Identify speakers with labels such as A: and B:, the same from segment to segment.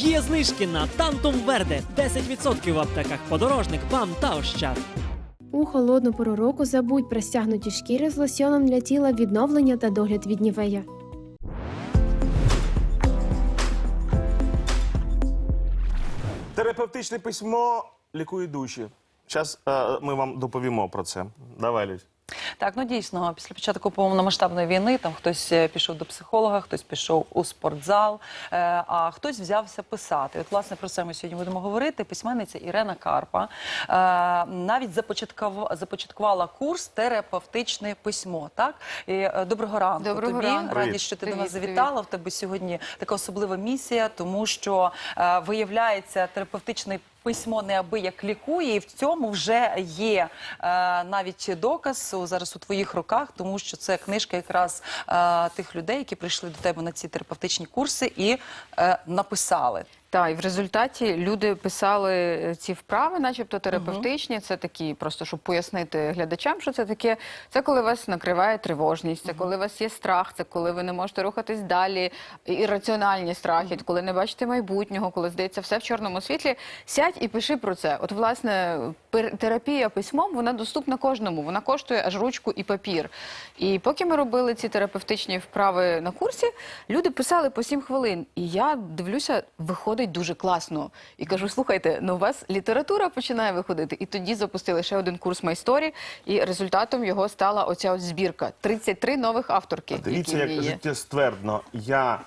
A: Є знижки на Тантум Верде 10% в аптеках подорожник, БАМ та Ощад.
B: У холодну пору року забудь про стягнуті шкіри з лосьоном для тіла відновлення та догляд від нівея.
C: Терапевтичне письмо лікує душі. Зараз ми вам доповімо про це. Давай, Люсь.
D: Так, ну дійсно, після початку повномасштабної війни там хтось е, пішов до психолога, хтось пішов у спортзал, е, а хтось взявся писати. От, власне, про це ми сьогодні будемо говорити. Письменниця Ірена Карпа е, навіть започаткувала, започаткувала курс терапевтичне письмо. Так і доброго ранку.
E: Доброго
D: тобі
E: ранку.
D: раді, що ти
E: Привіт,
D: до нас
E: привіт.
D: В тебе сьогодні така особлива місія, тому що виявляється терапевтичний. Письмо неабияк лікує, і в цьому вже є е, навіть доказ зараз у твоїх руках, тому що це книжка якраз е, тих людей, які прийшли до тебе на ці терапевтичні курси і е, написали.
E: Так, і в результаті люди писали е, ці вправи, начебто терапевтичні. Це такі, просто щоб пояснити глядачам, що це таке. Це коли вас накриває тривожність, це коли у вас є страх, це коли ви не можете рухатись далі, ірраціональні страхи, коли не бачите майбутнього, коли здається все в чорному світлі. Сядь і пиши про це. От, власне, терапія письмом вона доступна кожному. Вона коштує аж ручку і папір. І поки ми робили ці терапевтичні вправи на курсі, люди писали по 7 хвилин. І я дивлюся, виходить дуже класно. І кажу: слухайте, ну у вас література починає виходити. І тоді запустили ще один курс майсторі, і результатом його стала оця от збірка. 33 нових авторки.
C: Дивіться,
E: які
C: як
E: ній
C: життя ствердно. Я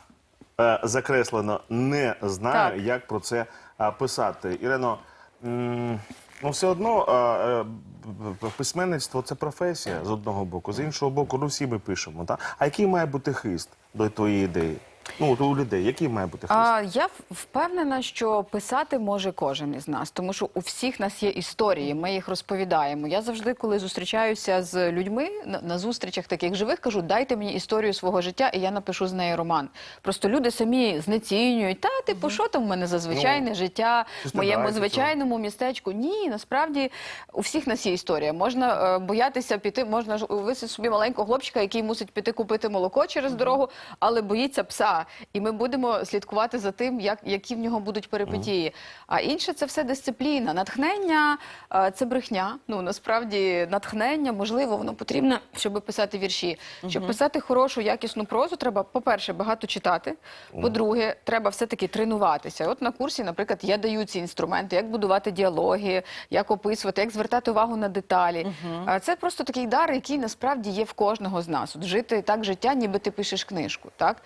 C: е, закреслено не знаю,
E: Так.
C: як про це е, писати. Ірино, м, ну все одно е, е, письменництво це професія з одного боку, з іншого боку, ну всі ми пишемо. Та? А який має бути хист до твоєї ідеї? Ну, от у людей, який має бути хист?
E: А, я впевнена, що писати може кожен із нас, тому що у всіх нас є історії, ми їх розповідаємо. Я завжди, коли зустрічаюся з людьми на, на зустрічах таких живих, кажу, дайте мені історію свого життя, і я напишу з неї роман. Просто люди самі знецінюють, та типу, що там в мене за звичайне життя, в моєму звичайному містечку. Ні, насправді у всіх нас є історія. Можна е, боятися піти, можна ж собі маленького хлопчика, який мусить піти купити молоко через дорогу, але боїться пса. І ми будемо слідкувати за тим, як, які в нього будуть перипетії. А інше це все дисципліна. Натхнення е, це брехня. Ну насправді натхнення, можливо, воно потрібно, щоб писати вірші. Щоб писати хорошу, якісну прозу, треба, по-перше, багато читати. По-друге, треба все-таки тренуватися. От на курсі, наприклад, я даю ці інструменти, як будувати діалоги, як описувати, як звертати увагу на деталі. А Це просто такий дар, який насправді є в кожного з нас. От жити так життя, ніби ти пишеш книжку. Так?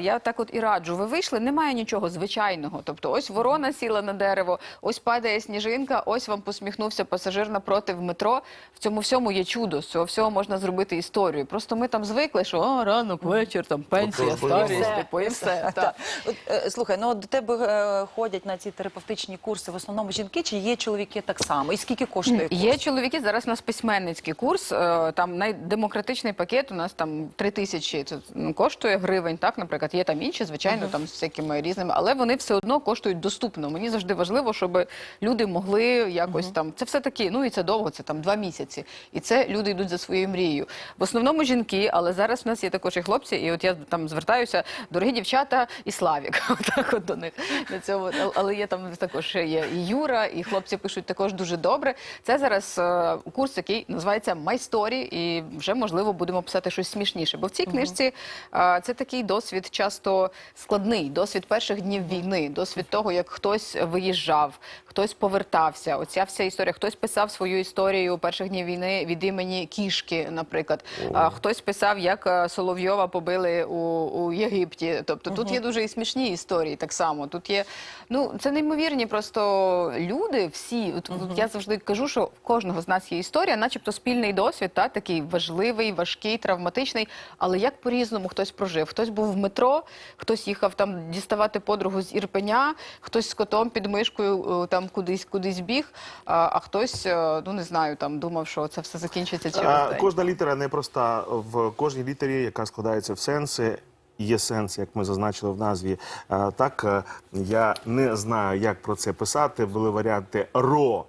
E: Я так от і раджу. Ви вийшли, немає нічого звичайного. Тобто, ось ворона сіла на дерево, ось падає сніжинка, ось вам посміхнувся пасажир напроти в метро. В цьому всьому є чудо. З цього всього можна зробити історію. Просто ми там звикли, що о, ранок, вечір, там пенсія, старість, типу, і все.
D: От, е, слухай, ну от до тебе е, ходять на ці терапевтичні курси в основному жінки, чи є чоловіки так само? І скільки коштує курс?
E: Є чоловіки, зараз у нас письменницький курс, е, там найдемократичний пакет, у нас там 3 тисячі ну, коштує гривень, так, наприклад, є там інші, звичайно, там з всякими різними, але вони все одно коштують доступно. Мені завжди важливо, щоб люди могли якось там, це все таки, ну і це довго, це там два місяці. І це люди йдуть за своєю мрією. В основному жінки, але зараз в нас є також і хлопці, і от я там звертаюся, дорогі дівчата і Славік, отак от до них. На цьому. Але є там також є і Юра, і хлопці пишуть також дуже добре. Це зараз е, курс, який називається Майсторі, і вже можливо будемо писати щось смішніше. Бо в цій книжці е, це такий досвід часто складний, досвід перших днів війни, досвід того, як хтось виїжджав, хтось повертався. Оця вся історія. Хтось писав свою історію перших днів війни від імені кішки, наприклад. А хтось писав, як е, Соловйова побили у, у Єгипті. Тобто тут є дуже і смішні історії так само. Тут є ну це неймовірні просто люди. Всі от, от я завжди кажу, що в кожного з нас є історія, начебто спільний досвід, та такий важливий, важкий, травматичний. Але як по-різному хтось прожив. Хтось був в метро, хтось їхав там діставати подругу з Ірпеня, хтось з котом під мишкою е, там кудись кудись біг, а, а хтось, е, ну не знаю, там думав, що це все закінчиться через день.
C: кожна літера непроста. В кожній літері, яка складається в сенси, є сенс, як ми зазначили в назві. Так, е, я не знаю, як про це писати. Були варіанти ро.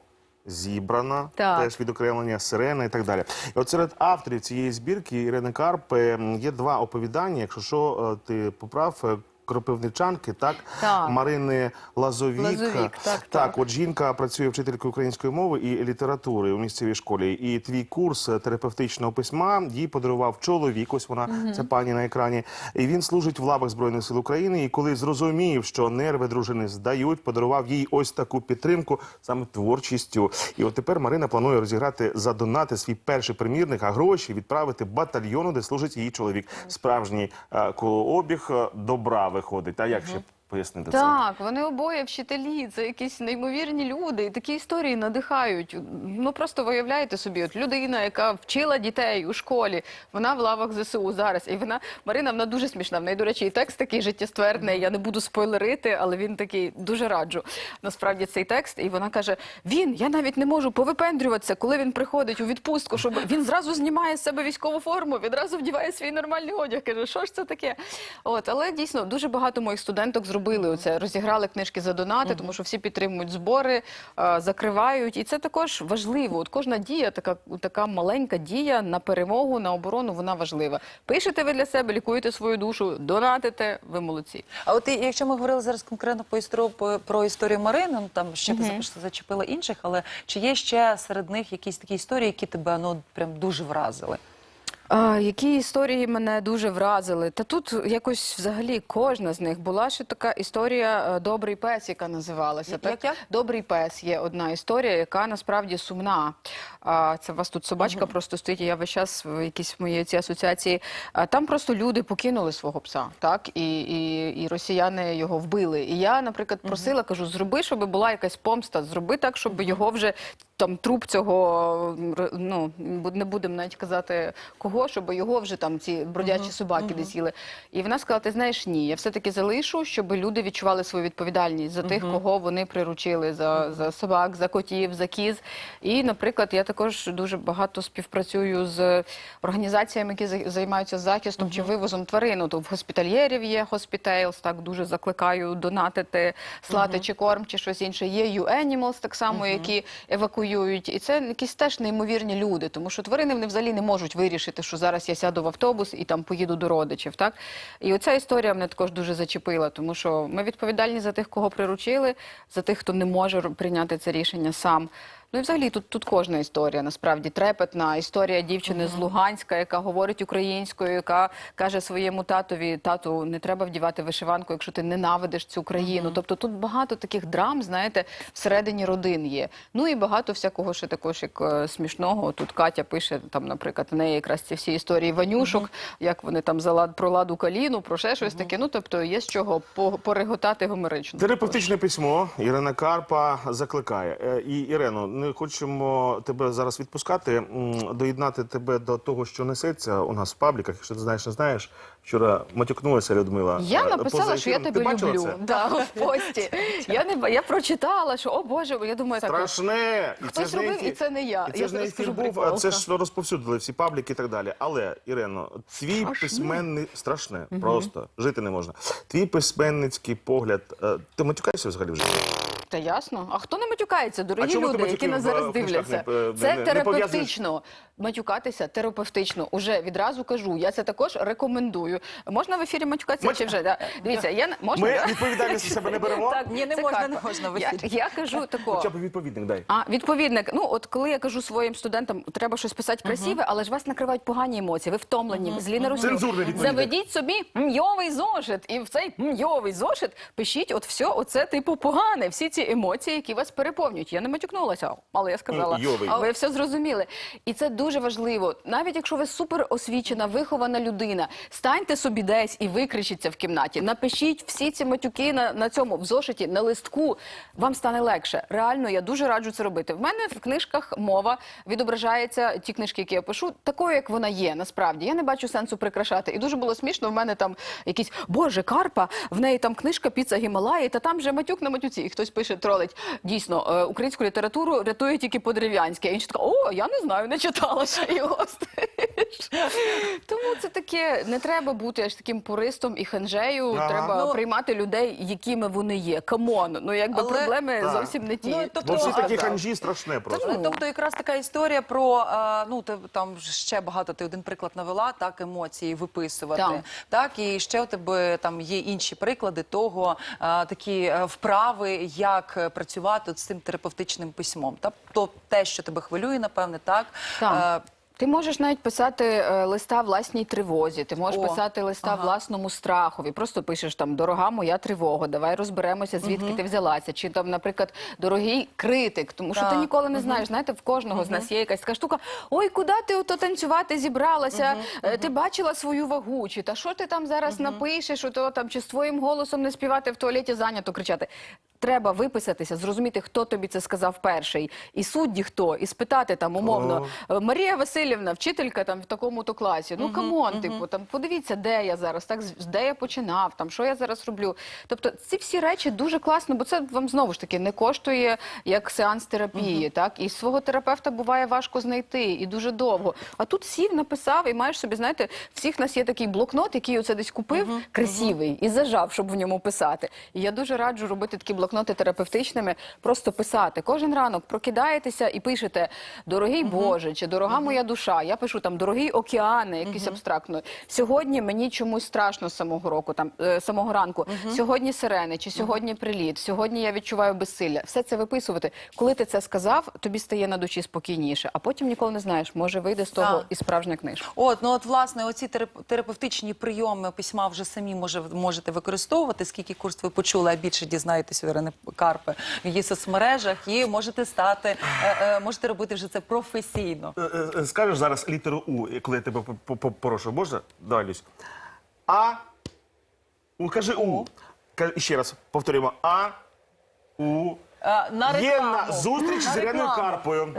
C: Зібрана,
E: Так.
C: теж відокремлення сирена і так далі. І от серед авторів цієї збірки Ірини Карп е, є два оповідання. Якщо що, е, ти поправ, е, Кропивничанки, так?
E: Так.
C: Марини Лазовік.
E: Лазовік, так,
C: так.
E: так.
C: от жінка працює вчителькою української мови і літератури у місцевій школі. І твій курс терапевтичного письма їй подарував чоловік. Ось вона, це пані на екрані. І він служить в лавах Збройних сил України. І коли зрозумів, що нерви дружини здають, подарував їй ось таку підтримку саме творчістю. І от тепер Марина планує розіграти за донати свій перший примірник, а гроші відправити батальйону, де служить її чоловік. Справжній е, колообіг е, добра виходить. А як ще пояснити це?
E: Так, вони обоє вчителі, це якісь неймовірні люди. І такі історії надихають. Ну просто виявляєте собі, от людина, яка вчила дітей у школі, вона в лавах ЗСУ зараз. І вона Марина, вона дуже смішна. В неї, до речі, і текст такий життєствердний. Я не буду спойлерити, але він такий дуже раджу. Насправді цей текст. І вона каже: Він, я навіть не можу повипендрюватися, коли він приходить у відпустку, щоб він зразу знімає з себе військову форму, відразу вдіває свій нормальний одяг. Каже, що ж це таке? От, але дійсно дуже багато моїх студенток зробили оце, розіграли книжки за донати, тому що всі підтримують збори, е, закривають. І це також важливо. От кожна дія, така, така маленька дія на перемогу, на оборону, вона важлива. Пишете ви для себе, лікуєте свою душу, донатите, ви молодці.
D: А от і- якщо ми говорили зараз конкретно по історію по, про історію Марини, ну там ще ти запиш- зачепила інших, але чи є ще серед них якісь такі історії, які тебе ну прям дуже вразили?
E: А, які історії мене дуже вразили? Та тут якось взагалі кожна з них була ще така історія е, Добрий пес, яка називалася. Так?
D: як-?
E: Добрий пес є одна історія, яка насправді сумна. А, це у вас тут собачка просто стоїть. Я весь час в якійсь моїй ці асоціації. А, там просто люди покинули свого пса, так і, і, і росіяни його вбили. І я, наприклад, просила, кажу, зроби, щоб була якась помста, зроби так, щоб його вже там труп цього ну не будемо навіть казати кого, щоб його вже там ці бродячі собаки десь їли. І вона сказала: ти знаєш, ні, я все таки залишу, щоб люди відчували свою відповідальність за тих, кого вони приручили, за, за собак, за котів, за кіз. І, наприклад, я також дуже багато співпрацюю з організаціями, які займаються захистом чи вивозом тварин. От в госпітальєрів є Hospitals, так дуже закликаю донатити, слати чи корм, чи щось інше. Є U-Animals так само, які евакуюють. І це якісь теж неймовірні люди, тому що тварини вони взагалі не можуть вирішити, що зараз я сяду в автобус і там поїду до родичів. Так? І оця історія мене також дуже зачепила, тому що ми відповідальні за тих, кого приручили, за тих, хто не може прийняти це рішення сам. Ну і взагалі тут, тут кожна історія насправді трепетна. Історія дівчини з Луганська, яка говорить українською, яка каже своєму татові: тату, не треба вдівати вишиванку, якщо ти ненавидиш цю країну. Тобто тут багато таких драм, знаєте, всередині родин є. Ну і багато всякого ще також як е, смішного. Тут Катя пише там, наприклад, в неї якраз ці всі історії Ванюшок, як вони там за лад про ладу каліну, про ще щось таке. Ну тобто є з чого по- пореготати гомерично.
C: Терапевтичне письмо Ірина Карпа закликає. Е, І Ірено, не хочемо тебе зараз відпускати, доєднати тебе до того, що несеться у нас в пабліках. Якщо ти знаєш, не знаєш. Вчора матюкнулася Людмила.
E: Я
C: е,
E: написала,
C: поза
E: що я тебе люблю.
C: це?
E: Да, в пості. Я не я прочитала, що о Боже, я думаю, так.
C: Страшне! І
E: Хтось
C: ж
E: робив, і це не я.
C: І це
E: Я
C: ж не ефір був, а це ж розповсюдили всі пабліки і так далі. Але, Ірено, твій
E: Страшне.
C: письменний страшне, просто жити не можна. Твій письменницький погляд. е, Ти матюкаєшся взагалі в житті?
E: Та ясно. А хто не матюкається? Дорогі
C: А чому ти
E: люди, які
C: матюків
E: нас
C: в-
E: зараз
C: в книжках
E: дивляться.
C: не- не-
E: Це
C: не
E: терапевтично. Матюкатися терапевтично. Уже відразу кажу. Я це також рекомендую. Можна в ефірі матюкатися
C: Мать-
E: чи вже? Да? Дивіться, я не- можна.
C: Ми
E: да?
C: відповідальність на себе не беремо.
D: Так, ні, не
E: Це
D: можна,
E: Карпа.
D: не можна в
E: Я,
D: ефірі.
E: я кажу такого.
C: Хоча б відповідник дай.
E: А відповідник, ну от коли я кажу своїм студентам, треба щось писати красиве, але ж вас накривають погані емоції. Ви втомлені, злі на русні.
C: Цензурний відповідник.
E: Заведіть собі мйовий зошит, і в цей мйовий зошит пишіть, от все, оце типу погане. Всі ці емоції, які вас переповнюють. Я не матюкнулася, але я сказала. А ви все зрозуміли. І це дуже важливо. Навіть якщо ви супер освічена, вихована людина, станьте собі десь і викричіться в кімнаті. Напишіть всі ці матюки на, на цьому в зошиті, на листку. Вам стане легше. Реально, я дуже раджу це робити. В мене в книжках мова відображається ті книжки, які я пишу, такою, як вона є. Насправді я не бачу сенсу прикрашати. І дуже було смішно. В мене там якісь Боже, Карпа, в неї там книжка Піца Гімалаї, та там же матюк на матюці. І хтось пише, тролить. Дійсно, е, українську літературу рятує тільки по-дерев'янськи. А інші така, о, я не знаю, не читала ще його. Тому це таке, не треба бути аж таким пуристом і ханжею.
C: Ага.
E: Треба
D: Ну,
E: приймати людей, якими вони є. Камон. Ну якби
D: Але-
E: проблеми
C: Так.
E: зовсім не ті.
D: Ну, тобто,
C: Бо всі такі ханжі страшне просто.
D: Ну, Тобто, якраз така історія про е, ну те- там ще багато. Ти один приклад навела, так емоції виписувати.
E: Так.
D: Так і ще у тебе там є інші приклади того, е, такі вправи, як е, працювати з цим терапевтичним письмом. Тобто те, що тебе хвилює, напевне, так.
E: Так.
D: Е,
E: Ти можеш навіть писати е, листа власній тривозі, ти можеш
D: О,
E: писати листа
D: ага.
E: власному страхові. Просто пишеш там дорога моя тривога, давай розберемося, звідки ти взялася. Чи там, наприклад, дорогий критик, тому що ти ніколи не знаєш. Знаєте, в кожного з нас є якась така штука. Ой, куди ти ото танцювати зібралася? Е, Ти бачила свою вагу? Чи та що ти там зараз напишеш? Ото там чи з твоїм голосом не співати в туалеті зайнято кричати? Треба виписатися, зрозуміти, хто тобі це сказав перший, і судді хто, і спитати там умовно «Е, Марія Васильівна, вчителька там в такому-то класі. Ну камон, типу, там подивіться, де я зараз, так з- де я починав, там що я зараз роблю. Тобто, ці всі речі дуже класно, бо це вам знову ж таки не коштує як сеанс терапії. Так і свого терапевта буває важко знайти і дуже довго. А тут сів, написав, і маєш собі, знаєте, всіх нас є такий блокнот, який оце десь купив, красивий, і зажав, щоб в ньому писати. І я дуже раджу робити такі блокноти терапевтичними, просто писати. Кожен ранок прокидаєтеся і пишете Дорогий Боже, чи дорога моя душа. Я пишу там дорогий океани, якісь абстрактно. Сьогодні мені чомусь страшно з самого року, там е, самого ранку. Сьогодні сирени, чи сьогодні приліт, сьогодні я відчуваю безсилля. Все це виписувати. Коли ти це сказав, тобі стає на душі спокійніше, а потім ніколи не знаєш, може вийде з того
D: Так.
E: і справжня книжка.
D: От, ну от власне, оці терап- терапевтичні прийоми письма вже самі може можете використовувати. Скільки курс ви почули, а більше дізнаєтесь у Ірини Карпи в її соцмережах, і можете стати, е, е, можете робити вже це професійно.
C: Е, Скажеш зараз літеру У, коли я тебе по- по- можна? Давай, Люсь. А. У, кажи У. Ще раз повторюємо. А. У.
D: На
C: Є на зустріч
D: На
C: з Іриною
D: рекламу.
C: Карпою.